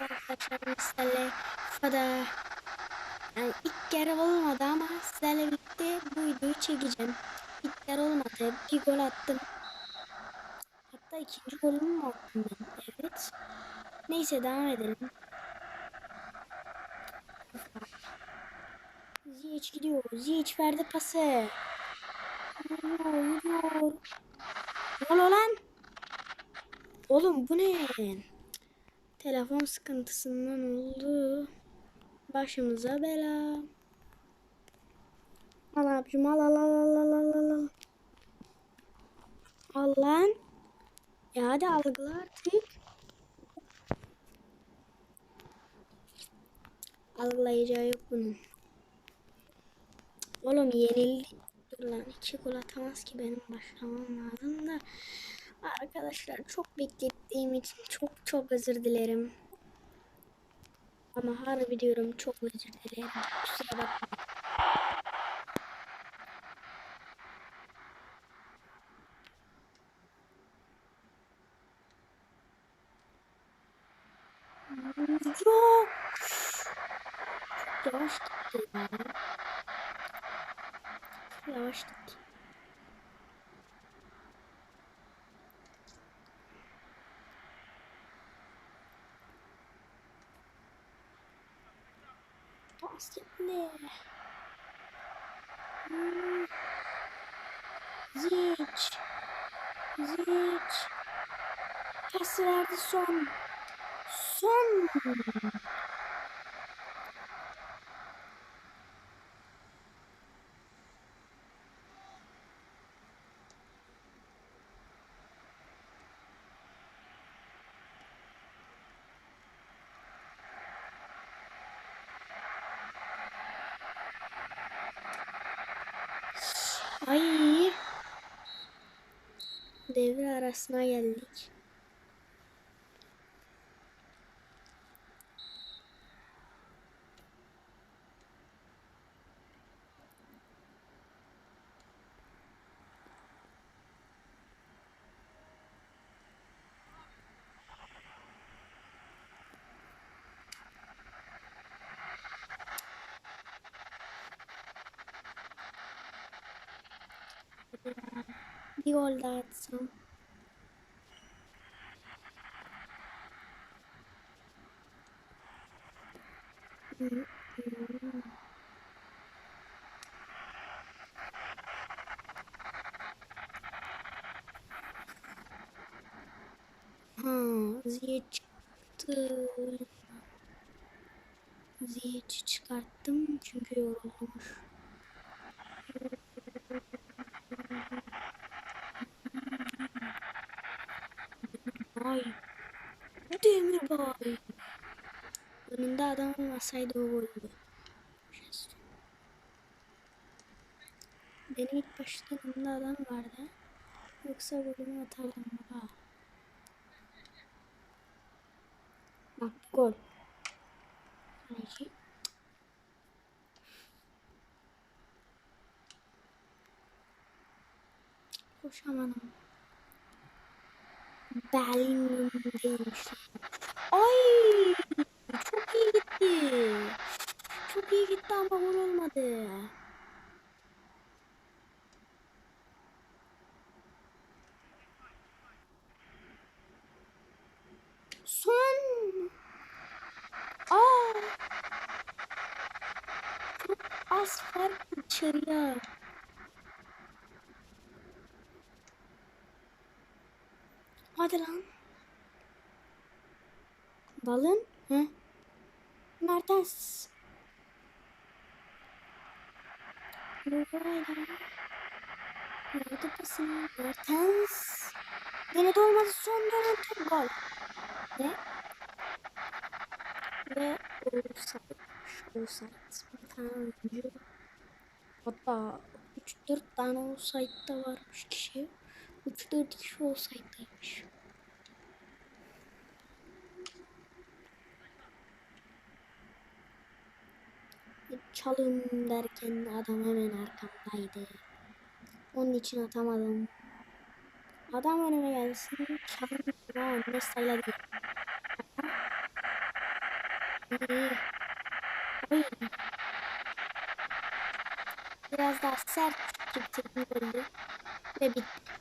arkadaşlar sizlerle FIFA'da yani ilk kere olmadı ama sizlerle birlikte bu videoyu çekeceğim. İlk kere olmadı. Bir gol attım. Hatta ikinci golümü mü attım ben? Evet. Neyse devam edelim. Ziyech gidiyor. Ziyech verdi pası. Yürüyor, yürüyor. Gol olan. Oğlum bu ne? Telefon sıkıntısından oldu. Başımıza bela. Al abicim al al al al al al al, al. Lan. Ya hadi algıla artık. Algılayacağı yok bunun. Oğlum yenildi. Dur lan iki gol ki benim başlamam lazım da. Arkadaşlar çok beklettiğim için çok çok özür dilerim. Ama harbi diyorum çok özür dilerim. Kusura bakmayın. Yok. Yavaş gitti ya. Yavaş gitti. Bahsetme. Hmm. Ziç. Ziç. Pas verdi son. Son. Ay. Devre arasına geldik. Bir gol daha atsam. Ha, Ziye çıktı. Ziyeci çıkarttım çünkü yorulmuş. Ay. Bay. Önünde adam olmasaydı o goldü. Benim ilk başta önümde adam vardı. Yoksa golümü atardım baba. Bak gol. Kaleci. Koşamadım. Bellingham'deymiş. Ay! Çok iyi gitti. Çok iyi gitti ama gol olmadı. Son. Aa! Çok az fark içeriye. Hadi lan. Balın? Hı? Mertens. Nerede pasını? Mertens. Denedi olmadı son dönem top gol. Ve ve offside. Offside. Bir tane oyuncu. Hatta 3-4 tane offside da varmış kişi. 3-4 kişi offside'daymış. Çalım derken adam hemen arkamdaydı. Onun için atamadım. Adam önüme gelsin. Çalım ama ne. İyi. Oy. Biraz daha sert bitirdim golü. Ve bitti.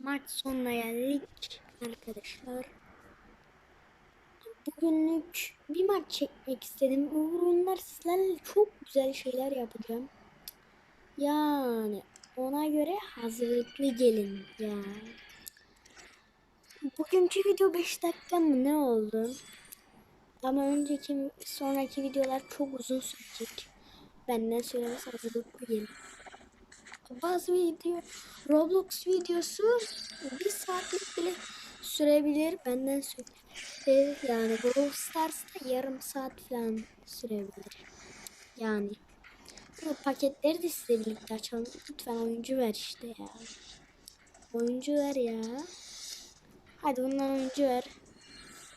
Maç sonuna geldik arkadaşlar. Bugünlük bir maç çekmek istedim. Uğur oyunlar sizlerle çok güzel şeyler yapacağım. Yani ona göre hazırlıklı gelin ya. Bugünkü video 5 dakika mı ne oldu? Ama önceki sonraki videolar çok uzun sürecek. Benden söylemesi hazırlıklı gelin. Bazı video Roblox videosu bir saatlik bile sürebilir. Benden söyle. Ee, Yani Brawl Stars'ta yarım saat falan sürebilir. Yani. Bu paketleri de size birlikte açalım. Lütfen oyuncu ver işte ya. Oyuncu ver ya. Hadi bundan oyuncu ver.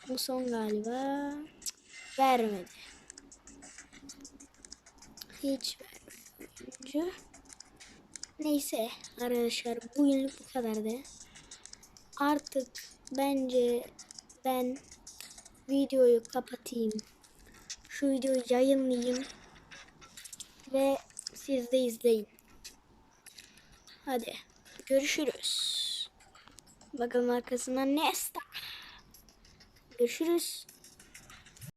Bu son galiba. Cık, vermedi. Hiç vermedi oyuncu. Neyse arkadaşlar bugünlük bu kadardı. Artık bence ben videoyu kapatayım. Şu videoyu yayınlayayım. Ve siz de izleyin. Hadi görüşürüz. Bakalım arkasından Nesta. Görüşürüz.